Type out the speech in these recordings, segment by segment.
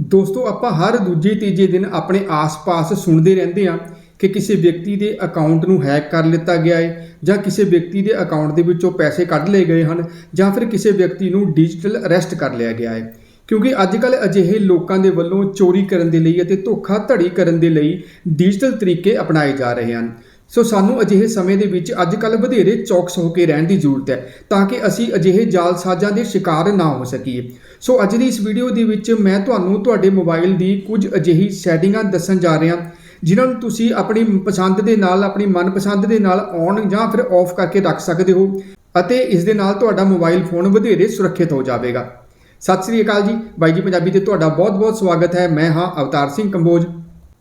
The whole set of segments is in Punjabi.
ਦੋਸਤੋ, ਆਪਾਂ ਹਰ ਦੂਜੇ ਤੀਜੇ ਦਿਨ ਆਪਣੇ ਆਸ-ਪਾਸ ਸੁਣਦੇ ਰਹਿੰਦੇ ਹਾਂ ਕਿ ਕਿਸੇ ਵਿਅਕਤੀ ਦੇ ਅਕਾਊਂਟ ਨੂੰ ਹੈਕ ਕਰ ਲਿੱਤਾ ਗਿਆ ਹੈ ਜਾਂ ਕਿਸੇ ਵਿਅਕਤੀ ਦੇ ਅਕਾਊਂਟ ਦੇ ਵਿੱਚੋਂ ਪੈਸੇ ਕੱਢ ਲਏ ਗਏ ਹਨ ਜਾਂ ਫਿਰ ਕਿਸੇ ਵਿਅਕਤੀ ਨੂੰ ਡਿਜੀਟਲ ਅਰੈਸਟ ਕਰ ਲਿਆ ਗਿਆ ਹੈ ਕਿਉਂਕਿ ਅੱਜ-ਕੱਲ ਅਜਿਹੇ ਲੋਕਾਂ ਦੇ ਵੱਲੋਂ ਚੋਰੀ ਕਰਨ ਦੇ ਲਈ ਅਤੇ ਧੋਖਾਧੜੀ ਕਰਨ ਦੇ ਲਈ ਡਿਜੀਟਲ ਤਰੀਕੇ ਅਪਣਾਏ ਜਾ ਰਹੇ ਹਨ। ਸੋ ਸਾਨੂੰ ਅਜਿਹੇ ਸਮੇਂ ਦੇ ਵਿੱਚ ਅੱਜ-ਕੱਲ ਵਧੇਰੇ ਚੌਕਸ ਹੋ ਕੇ ਰਹਿਣ ਦੀ ਜ਼ਰੂਰਤ ਹੈ, ਤਾਂ ਕਿ ਅਸੀਂ ਅਜਿਹੇ ਜਾਲਸਾਜ਼ਾਂ ਦੇ ਸ਼ਿਕਾਰ ਨਾ ਹੋ ਸਕੀਏ। ਸੋ ਅੱਜ ਦੀ ਇਸ ਵੀਡੀਓ ਦੇ ਵਿੱਚ ਮੈਂ ਤੁਹਾਨੂੰ ਤੁਹਾਡੇ ਮੋਬਾਈਲ ਦੀ ਕੁਝ ਅਜਿਹੀ ਸੈਟਿੰਗਾਂ ਦੱਸਣ ਜਾ ਰਿਹਾ, ਜਿਨ੍ਹਾਂ ਨੂੰ ਤੁਸੀਂ ਆਪਣੀ ਪਸੰਦ ਦੇ ਨਾਲ, ਆਪਣੀ ਮਨਪਸੰਦ ਦੇ ਨਾਲ ਔਨ ਜਾਂ ਫਿਰ ਆਫ ਕਰਕੇ ਰੱਖ ਸਕਦੇ ਹੋ ਅਤੇ ਇਸ ਦੇ ਨਾਲ ਤੁਹਾਡਾ ਮੋਬਾਈਲ ਫੋਨ ਵਧੇਰੇ ਸੁਰੱਖਿਅਤ ਹੋ ਜਾਵੇਗਾ। ਸਤਿ ਸ੍ਰੀ ਅਕਾਲ ਜੀ। ਬਾਈ ਜੀ ਪੰਜਾਬੀ ਤੇ ਤੁਹਾਡਾ ਬਹੁਤ-ਬਹੁਤ ਸਵਾਗਤ ਹੈ। ਮੈਂ ਹਾਂ ਅਵਤਾਰ ਸਿੰਘ ਕੰਬੋਜ।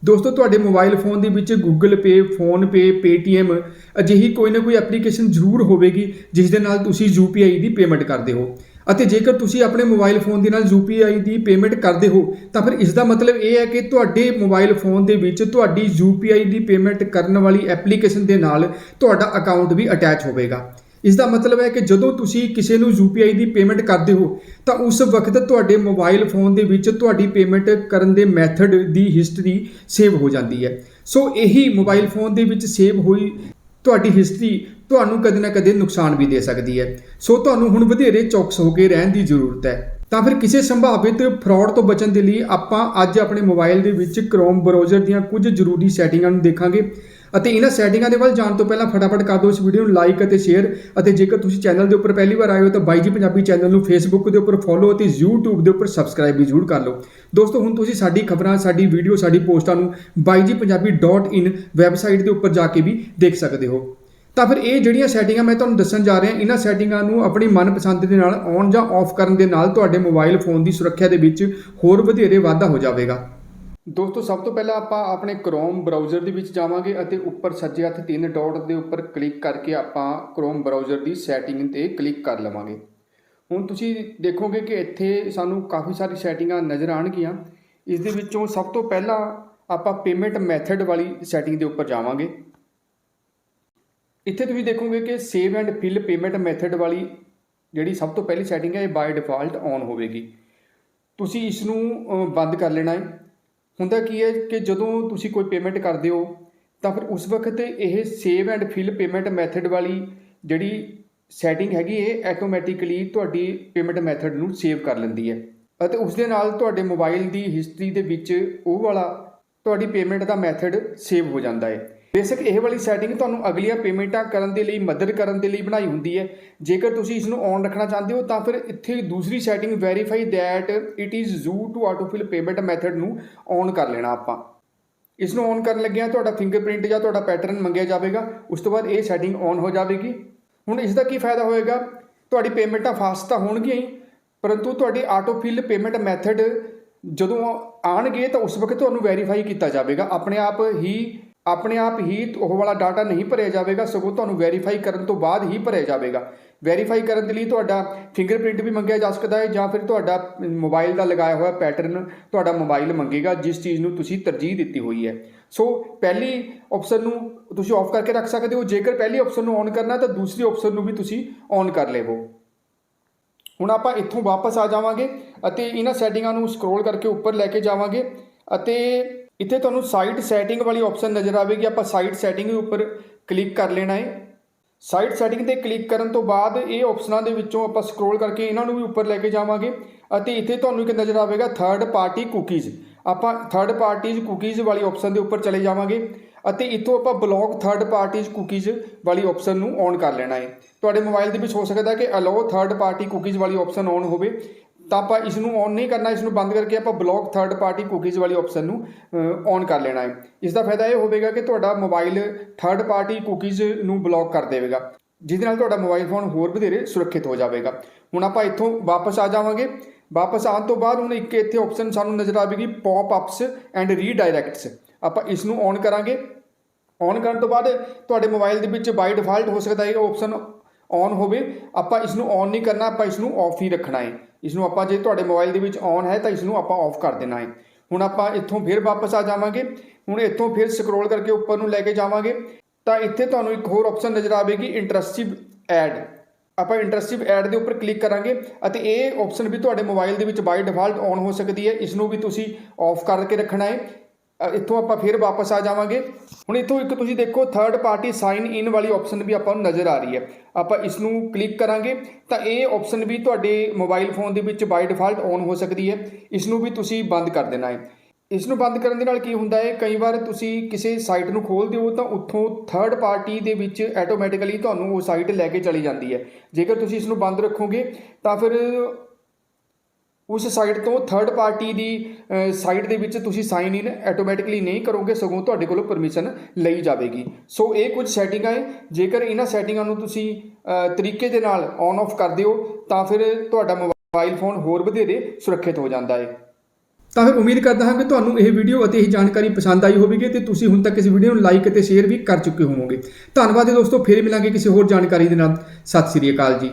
ਦੋਸਤੋ ਤੁਹਾਡੇ ਮੋਬਾਈਲ ਫੋਨ ਦੇ ਵਿੱਚ Google Pay, PhonePe, Paytm ਅਜਿਹੀ ਕੋਈ ਨਾ ਕੋਈ ਐਪਲੀਕੇਸ਼ਨ ਜ਼ਰੂਰ ਹੋਵੇਗੀ ਜਿਸ ਦੇ ਨਾਲ ਤੁਸੀਂ UPI ਦੀ ਪੇਮੈਂਟ ਕਰਦੇ ਹੋ। ਅਤੇ ਜੇਕਰ ਤੁਸੀਂ ਆਪਣੇ ਮੋਬਾਈਲ ਫੋਨ ਦੇ ਨਾਲ UPI ਦੀ ਪੇਮੈਂਟ ਕਰਦੇ ਹੋ ਤਾਂ ਫਿਰ ਇਸ ਦਾ ਮਤਲਬ ਇਹ ਹੈ ਕਿ ਤੁਹਾਡੇ ਮੋਬਾਈਲ ਫੋਨ ਦੇ ਵਿੱਚ ਤੁਹਾਡੀ UPI ਦੀ ਪੇਮੈਂਟ ਕਰਨ ਵਾਲੀ ਐਪਲੀਕੇਸ਼ਨ ਦੇ ਨਾਲ ਤੁਹਾਡਾ ਅਕਾਊਂਟ ਵੀ ਅਟੈਚ ਹੋਵੇਗਾ। ਇਸ ਦਾ ਮਤਲਬ ਹੈ ਕਿ ਜਦੋਂ ਤੁਸੀਂ ਕਿਸੇ ਨੂੰ UPI ਦੀ ਪੇਮੈਂਟ ਕਰਦੇ ਹੋ, ਤਾਂ ਉਸ ਵਕਤ ਤੁਹਾਡੇ ਮੋਬਾਈਲ ਫੋਨ ਦੇ ਵਿੱਚ ਤੁਹਾਡੀ ਪੇਮੈਂਟ ਕਰਨ ਦੇ ਮੈਥਡ ਦੀ ਹਿਸਟਰੀ ਸੇਵ ਹੋ ਜਾਂਦੀ ਹੈ। ਸੋ ਇਹੀ ਮੋਬਾਈਲ ਫੋਨ ਦੇ ਵਿੱਚ ਸੇਵ ਹੋਈ ਤੁਹਾਡੀ ਹਿਸਟਰੀ ਤੁਹਾਨੂੰ ਕਦੇ ਨਾ ਕਦੇ ਨੁਕਸਾਨ ਵੀ ਦੇ ਸਕਦੀ ਹੈ। ਸੋ ਤੁਹਾਨੂੰ ਹੁਣ ਵਧੇਰੇ ਚੌਕਸ ਹੋ ਕੇ ਰਹਿਣ ਦੀ ਜ਼ਰੂਰਤ ਹੈ। ਤਾਂ ਫਿਰ ਕਿਸੇ ਸੰਭਾਵਿਤ ਫਰਾਡ ਤੋਂ ਬਚਣ ਦੇ ਲਈ ਆਪਾਂ ਅੱਜ ਆਪਣੇ ਮੋਬਾਈਲ ਦੇ ਵਿੱਚ Chrome ਬ੍ਰਾਊਜ਼ਰ ਦੀਆਂ ਕੁਝ ਜ਼ਰੂਰੀ ਸੈਟਿੰਗਾਂ ਨੂੰ ਦੇਖਾਂਗੇ। ਅਤੇ ਇਹਨਾਂ ਸੈਟਿੰਗਾਂ ਦੇ ਵੱਲ ਜਾਣ ਤੋਂ ਪਹਿਲਾਂ ਫਟਾਫਟ ਕਰ ਦਿਓ ਇਸ ਵੀਡੀਓ ਨੂੰ ਲਾਈਕ ਅਤੇ ਸ਼ੇਅਰ ਅਤੇ ਜੇਕਰ ਤੁਸੀਂ ਚੈਨਲ ਦੇ ਉੱਪਰ ਪਹਿਲੀ ਵਾਰ ਆਏ ਹੋ ਤਾਂ ਬਾਈ ਜੀ ਪੰਜਾਬੀ ਚੈਨਲ ਨੂੰ ਫੇਸਬੁੱਕ ਦੇ ਉੱਪਰ ਫੋਲੋ ਅਤੇ YouTube ਦੇ ਉੱਪਰ ਸਬਸਕ੍ਰਾਈਬ ਵੀ ਜ਼ਰੂਰ ਕਰ ਲਓ। ਦੋਸਤੋ, ਹੁਣ ਤੁਸੀਂ ਸਾਡੀ ਖਬਰਾਂ, ਸਾਡੀ ਵੀਡੀਓ ਸਾਡੀ ਪੋਸਟਾਂ ਨੂੰ baijipunjabi.in ਵੈਬਸਾਈਟ ਦੇ ਉੱਪਰ ਜਾ ਕੇ ਵੀ ਦੇਖ ਸਕਦੇ ਹੋ। ਤਾਂ ਫਿਰ ਇਹ ਜਿਹੜੀਆਂ ਸੈਟਿੰਗਾਂ ਮੈਂ ਤੁਹਾਨੂੰ ਦੱਸਣ ਜਾ ਰਿਹਾ, ਇਹਨਾਂ ਸੈਟਿੰਗਾਂ ਨੂੰ ਆਪਣੀ ਮਨਪਸੰਦ ਦੇ ਨਾਲ ਔਨ ਜਾਂ ਆਫ ਕਰਨ ਦੇ ਨਾਲ ਤੁਹਾਡੇ ਮੋਬਾਈਲ ਫੋਨ ਦੀ ਸੁਰੱਖਿਆ ਦੇ ਵਿੱਚ ਹੋਰ ਵਧੇਰੇ ਵਾਧਾ ਹੋ ਜਾਵੇਗਾ। ਦੋਸਤੋ, ਸਭ ਤੋਂ ਪਹਿਲਾਂ ਆਪਾਂ ਆਪਣੇ Chrome ਬ੍ਰਾਊਜ਼ਰ ਦੇ ਵਿੱਚ ਜਾਵਾਂਗੇ ਅਤੇ ਉੱਪਰ ਸੱਜੇ ਹੱਥ ਤਿੰਨ ਡਾਟ ਦੇ ਉੱਪਰ ਕਲਿੱਕ ਕਰਕੇ ਆਪਾਂ Chrome ਬ੍ਰਾਊਜ਼ਰ ਦੀ ਸੈਟਿੰਗ ਤੇ ਕਲਿੱਕ ਕਰ ਲਵਾਂਗੇ। ਹੁਣ ਤੁਸੀਂ ਦੇਖੋਗੇ ਕਿ ਇੱਥੇ ਸਾਨੂੰ ਕਾਫੀ ਸਾਰੀ ਸੈਟਿੰਗਾਂ ਨਜ਼ਰ ਆਣਗੀਆਂ ਇਸ ਦੇ ਵਿੱਚੋਂ ਸਭ ਤੋਂ ਪਹਿਲਾਂ ਆਪਾਂ ਪੇਮੈਂਟ ਮੈਥਡ ਵਾਲੀ ਸੈਟਿੰਗ ਦੇ ਉੱਪਰ ਜਾਵਾਂਗੇ। ਇੱਥੇ ਤੁਸੀਂ ਦੇਖੋਗੇ ਕਿ save and fill payment method ਵਾਲੀ ਜਿਹੜੀ ਸਭ ਤੋਂ ਪਹਿਲੀ ਸੈਟਿੰਗ ਹੈ, ਇਹ ਬਾਈ ਡਿਫਾਲਟ ਔਨ ਹੋਵੇਗੀ। ਤੁਸੀਂ ਇਸ ਨੂੰ ਬੰਦ ਕਰ ਲੈਣਾ ਹੈ। ਹੁੰਦਾ ਕੀ ਹੈ ਕਿ ਜਦੋਂ ਤੁਸੀਂ ਕੋਈ ਪੇਮੈਂਟ ਕਰਦੇ ਹੋ, ਤਾਂ ਫਿਰ ਉਸ ਵਕਤ ਇਹ save and fill payment method ਵਾਲੀ ਜਿਹੜੀ ਸੈਟਿੰਗ ਹੈਗੀ, ਇਹ ਆਟੋਮੈਟਿਕਲੀ ਤੁਹਾਡੀ ਪੇਮੈਂਟ ਮੈਥਡ ਨੂੰ ਸੇਵ ਕਰ ਲੈਂਦੀ ਹੈ। ਅਤੇ ਉਸ ਦੇ ਨਾਲ ਤੁਹਾਡੇ ਮੋਬਾਈਲ ਦੀ ਹਿਸਟਰੀ ਦੇ ਵਿੱਚ ਉਹ ਵਾਲਾ ਤੁਹਾਡੀ ਪੇਮੈਂਟ ਦਾ ਮੈਥਡ ਸੇਵ ਹੋ ਜਾਂਦਾ ਹੈ। ਬੇਸ਼ੱਕ ਇਹ ਵਾਲੀ ਸੈਟਿੰਗ ਤੁਹਾਨੂੰ ਅਗਲੀਆਂ ਪੇਮੈਂਟਾਂ ਕਰਨ ਦੇ ਲਈ, ਮਦਦ ਕਰਨ ਦੇ ਲਈ ਬਣਾਈ ਹੁੰਦੀ ਹੈ। ਜੇਕਰ ਤੁਸੀਂ ਇਸ ਨੂੰ ਔਨ ਰੱਖਣਾ ਚਾਹੁੰਦੇ ਹੋ, ਤਾਂ ਫਿਰ ਇੱਥੇ ਦੂਸਰੀ setting verify that it is you to autofill payment method ਨੂੰ ਔਨ ਕਰ ਲੈਣਾ ਆਪਾਂ। ਇਸ ਨੂੰ ਔਨ ਕਰਨ ਲੱਗਿਆਂ ਤੁਹਾਡਾ ਫਿੰਗਰਪ੍ਰਿੰਟ ਜਾਂ ਤੁਹਾਡਾ ਪੈਟਰਨ ਮੰਗਿਆ ਜਾਵੇਗਾ। ਉਸ ਤੋਂ ਬਾਅਦ ਇਹ ਸੈਟਿੰਗ ਔਨ ਹੋ ਜਾਵੇਗੀ। ਹੁਣ ਇਸ ਦਾ ਕੀ ਫਾਇਦਾ ਹੋਏਗਾ? ਤੁਹਾਡੀ ਪੇਮੈਂਟਾਂ ਫਾਸਟ ਤਾਂ ਹੋਣਗੀਆਂ ਹੀ, ਪਰੰਤੂ ਤੁਹਾਡੀ ਆਟੋਫਿਲ ਪੇਮੈਂਟ ਮੈਥਡ ਜਦੋਂ ਆਣਗੇ ਤਾਂ ਉਸ ਵਕਤ ਤੁਹਾਨੂੰ ਵੈਰੀਫਾਈ ਕੀਤਾ ਜਾਵੇਗਾ। ਆਪਣੇ ਆਪ ਹੀ ਆਪਣੇ ਆਪ ਹੀ ਉਹ ਵਾਲਾ ਡਾਟਾ ਨਹੀਂ ਭਰਿਆ ਜਾਵੇਗਾ, ਸਗੋਂ ਤੁਹਾਨੂੰ ਵੈਰੀਫਾਈ ਕਰਨ ਤੋਂ ਬਾਅਦ ਹੀ ਭਰਿਆ ਜਾਵੇਗਾ। ਵੈਰੀਫਾਈ ਕਰਨ ਦੇ ਲਈ ਤੁਹਾਡਾ ਫਿੰਗਰਪ੍ਰਿੰਟ ਵੀ ਮੰਗਿਆ ਜਾ ਸਕਦਾ ਹੈ ਜਾਂ ਫਿਰ ਤੁਹਾਡਾ ਮੋਬਾਈਲ ਦਾ ਲਗਾਇਆ ਹੋਇਆ ਪੈਟਰਨ ਤੁਹਾਡਾ ਮੋਬਾਈਲ ਮੰਗੇਗਾ, ਜਿਸ ਚੀਜ਼ ਨੂੰ ਤੁਸੀਂ ਤਰਜੀਹ ਦਿੱਤੀ ਹੋਈ ਹੈ। ਸੋ ਪਹਿਲੀ ਆਪਸ਼ਨ ਨੂੰ ਤੁਸੀਂ ਆਫ ਕਰਕੇ ਰੱਖ ਸਕਦੇ ਹੋ। ਜੇਕਰ ਪਹਿਲੀ ਆਪਸ਼ਨ ਨੂੰ ਔਨ ਕਰਨਾ ਤਾਂ ਦੂਸਰੀ ਆਪਸ਼ਨ ਨੂੰ ਵੀ ਤੁਸੀਂ ਔਨ ਕਰ ਲੇਵੋ ਹੁਣ ਆਪਾਂ ਇੱਥੋਂ ਵਾਪਸ ਆ ਜਾਵਾਂਗੇ ਅਤੇ ਇਹਨਾਂ ਸੈਟਿੰਗਾਂ ਨੂੰ ਸਕਰੋਲ ਕਰਕੇ ਉੱਪਰ ਲੈ ਕੇ ਜਾਵਾਂਗੇ ਅਤੇ ਇੱਥੇ ਤੁਹਾਨੂੰ ਸਾਈਟ ਸੈਟਿੰਗ ਵਾਲੀ ਆਪਸ਼ਨ ਨਜ਼ਰ ਆਵੇਗੀ। ਆਪਾਂ ਸਾਈਟ ਸੈਟਿੰਗ ਦੇ ਉੱਪਰ ਕਲਿੱਕ ਕਰ ਲੈਣਾ ਹੈ ਸਾਈਟ ਸੈਟਿੰਗ ਤੇ ਕਲਿੱਕ ਕਰਨ ਤੋਂ ਬਾਅਦ ਇਹ ਆਪਸ਼ਨਾਂ ਦੇ ਵਿੱਚੋਂ ਆਪਾਂ ਸਕਰੋਲ ਕਰਕੇ ਇਹਨਾਂ ਨੂੰ ਵੀ ਉੱਪਰ ਲੈ ਕੇ ਜਾਵਾਂਗੇ। ਅਤੇ ਇੱਥੇ ਤੁਹਾਨੂੰ ਇੱਕ ਨਜ਼ਰ ਆਵੇਗਾ ਥਰਡ ਪਾਰਟੀ ਕੁਕੀਜ਼ ਆਪਾਂ ਥਰਡ ਪਾਰਟੀਜ਼ ਕੁਕੀਜ਼ ਵਾਲੀ ਆਪਸ਼ਨ ਦੇ ਉੱਪਰ ਚਲੇ ਜਾਵਾਂਗੇ। ਅਤੇ ਇੱਥੋਂ ਆਪਾਂ ਬਲੌਕ ਥਰਡ ਪਾਰਟੀਜ਼ ਕੁਕੀਜ਼ ਵਾਲੀ ਆਪਸ਼ਨ ਨੂੰ ਔਨ ਕਰ ਲੈਣਾ ਹੈ ਤੁਹਾਡੇ ਮੋਬਾਈਲ ਦੇ ਵਿੱਚ ਹੋ ਸਕਦਾ ਕਿ ਅਲਾਓ ਥਰਡ ਪਾਰਟੀ ਕੁਕੀਜ਼ ਵਾਲੀ ਆਪਸ਼ਨ ਔਨ ਹੋਵੇ। ਤਾਂ ਆਪਾਂ ਇਸ ਨੂੰ ਔਨ ਨਹੀਂ ਕਰਨਾ ਇਸ ਨੂੰ ਬੰਦ ਕਰਕੇ ਆਪਾਂ ਬਲੌਕ ਥਰਡ ਪਾਰਟੀ ਕੁਕੀਜ਼ ਵਾਲੀ ਆਪਸ਼ਨ ਨੂੰ ਔਨ ਕਰ ਲੈਣਾ ਹੈ। ਇਸ ਦਾ ਫਾਇਦਾ ਇਹ ਹੋਵੇਗਾ ਕਿ ਤੁਹਾਡਾ ਮੋਬਾਈਲ ਥਰਡ ਪਾਰਟੀ ਕੁਕੀਜ਼ ਨੂੰ ਬਲੌਕ ਕਰ ਦੇਵੇਗਾ, ਜਿਹਦੇ ਨਾਲ ਤੁਹਾਡਾ ਮੋਬਾਈਲ ਫੋਨ ਹੋਰ ਵਧੇਰੇ ਸੁਰੱਖਿਅਤ ਹੋ ਜਾਵੇਗਾ। ਹੁਣ ਆਪਾਂ ਇੱਥੋਂ ਵਾਪਸ ਆ ਜਾਵਾਂਗੇ। ਵਾਪਸ ਆਉਣ ਤੋਂ ਬਾਅਦ ਹੁਣ ਇੱਕ ਇੱਥੇ ਆਪਸ਼ਨ ਸਾਨੂੰ ਨਜ਼ਰ ਆਵੇਗੀ ਪੌਪ ਅਪਸ ਐਂਡ ਰੀਡਾਇਰੈਕਟਸ ਆਪਾਂ ਇਸ ਨੂੰ ਔਨ ਕਰਾਂਗੇ। ਔਨ ਕਰਨ ਤੋਂ ਬਾਅਦ ਤੁਹਾਡੇ ਮੋਬਾਈਲ ਦੇ ਵਿੱਚ ਬਾਈ ਡਿਫਾਲਟ ਹੋ ਸਕਦਾ ਹੈ ਇਹ ਆਪਸ਼ਨ ਔਨ ਹੋਵੇ। ਆਪਾਂ ਇਸ ਨੂੰ ਔਨ ਨਹੀਂ ਕਰਨਾ, ਆਪਾਂ ਇਸ ਨੂੰ ਆਫ ਹੀ ਰੱਖਣਾ ਹੈ। ਇਸ ਨੂੰ ਆਪਾਂ ਜੇ ਤੁਹਾਡੇ ਮੋਬਾਈਲ ਦੇ ਵਿੱਚ ਔਨ ਹੈ ਤਾਂ ਇਸ ਨੂੰ ਆਪਾਂ ਆਫ ਕਰ ਦੇਣਾ ਹੈ। ਹੁਣ ਆਪਾਂ ਇੱਥੋਂ ਫਿਰ ਵਾਪਸ ਆ ਜਾਵਾਂਗੇ। ਹੁਣ ਇੱਥੋਂ ਫਿਰ ਸਕਰੋਲ ਕਰਕੇ ਉੱਪਰ ਨੂੰ ਲੈ ਕੇ ਜਾਵਾਂਗੇ। ਤਾਂ ਇੱਥੇ ਤੁਹਾਨੂੰ ਇੱਕ ਹੋਰ ਆਪਸ਼ਨ ਨਜ਼ਰ ਆਵੇਗੀ ਇੰਟਰਸਟਿਵ ਐਡ ਆਪਾਂ ਇੰਟਰਸਟਿਵ ਐਡ ਦੇ ਉੱਪਰ ਕਲਿੱਕ ਕਰਾਂਗੇ ਅਤੇ ਇਹ ਆਪਸ਼ਨ ਵੀ ਤੁਹਾਡੇ ਮੋਬਾਈਲ ਦੇ ਵਿੱਚ ਬਾਈ ਡਿਫਾਲਟ ਔਨ ਹੋ ਸਕਦੀ ਹੈ। ਇਸ ਨੂੰ ਵੀ ਤੁਸੀਂ ਆਫ ਕਰਕੇ ਰੱਖਣਾ ਹੈ। ਇੱਥੋਂ ਆਪਾਂ ਫਿਰ ਵਾਪਸ ਆ ਜਾਵਾਂਗੇ। ਹੁਣ ਇੱਥੋਂ ਇੱਕ ਤੁਸੀਂ ਦੇਖੋ ਥਰਡ ਪਾਰਟੀ ਸਾਈਨ ਇਨ ਵਾਲੀ ਆਪਸ਼ਨ ਵੀ ਆਪਾਂ ਨੂੰ ਨਜ਼ਰ ਆ ਰਹੀ ਹੈ। ਆਪਾਂ ਇਸ ਨੂੰ ਕਲਿੱਕ ਕਰਾਂਗੇ ਤਾਂ ਇਹ ਆਪਸ਼ਨ ਵੀ ਤੁਹਾਡੇ ਮੋਬਾਈਲ ਫੋਨ ਦੇ ਵਿੱਚ ਬਾਈ ਡਿਫਾਲਟ ਔਨ ਹੋ ਸਕਦੀ ਹੈ। ਇਸ ਨੂੰ ਵੀ ਤੁਸੀਂ ਬੰਦ ਕਰ ਦੇਣਾ ਹੈ। ਇਸ ਨੂੰ ਬੰਦ ਕਰਨ ਦੇ ਨਾਲ ਕੀ ਹੁੰਦਾ ਹੈ? ਕਈ ਵਾਰ ਤੁਸੀਂ ਕਿਸੇ ਸਾਈਟ ਨੂੰ ਖੋਲਦੇ ਹੋ ਤਾਂ ਉੱਥੋਂ ਥਰਡ ਪਾਰਟੀ ਦੇ ਵਿੱਚ ਆਟੋਮੈਟਿਕਲੀ ਤੁਹਾਨੂੰ ਉਹ ਸਾਈਟ ਲੈ ਕੇ ਚਲੀ ਜਾਂਦੀ ਹੈ। ਜੇਕਰ ਤੁਸੀਂ ਇਸ ਨੂੰ ਬੰਦ ਰੱਖੋਗੇ ਤਾਂ ਫਿਰ ਉਸ ਸਾਈਟ ਤੋਂ ਥਰਡ ਪਾਰਟੀ ਦੀ ਸਾਈਟ ਦੇ ਵਿੱਚ ਤੁਸੀਂ ਸਾਈਨ ਇਨ ਆਟੋਮੈਟਿਕਲੀ ਨਹੀਂ ਕਰੋਗੇ, ਸਗੋਂ ਤੁਹਾਡੇ ਕੋਲੋਂ ਪਰਮਿਸ਼ਨ ਲਈ ਜਾਵੇਗੀ। ਸੋ ਇਹ ਕੁਝ ਸੈਟਿੰਗਾਂ ਹੈ ਜੇਕਰ ਇਹਨਾਂ ਸੈਟਿੰਗਾਂ ਨੂੰ ਤੁਸੀਂ ਤਰੀਕੇ ਦੇ ਨਾਲ ਔਨ ਆਫ ਕਰ ਦਿਓ, ਤਾਂ ਫਿਰ ਤੁਹਾਡਾ ਮੋਬਾਈਲ ਫੋਨ ਹੋਰ ਵਧੇਰੇ ਸੁਰੱਖਿਅਤ ਹੋ ਜਾਂਦਾ ਹੈ ਤਾਂ ਫਿਰ ਉਮੀਦ ਕਰਦਾ ਹਾਂ ਕਿ ਤੁਹਾਨੂੰ ਇਹ ਵੀਡੀਓ ਅਤੇ ਇਹ ਜਾਣਕਾਰੀ ਪਸੰਦ ਆਈ ਹੋਵੇਗੀ ਤੇ ਤੁਸੀਂ ਹੁਣ ਤੱਕ ਇਸ ਵੀਡੀਓ ਨੂੰ ਲਾਈਕ ਅਤੇ ਸ਼ੇਅਰ ਵੀ ਕਰ ਚੁੱਕੇ ਹੋਵੋਗੇ। ਧੰਨਵਾਦ ਦੋਸਤੋ, ਫਿਰ ਮਿਲਾਂਗੇ ਕਿਸੇ ਹੋਰ ਜਾਣਕਾਰੀ ਦੇ ਨਾਲ। ਸਤਿ ਸ੍ਰੀ ਅਕਾਲ ਜੀ।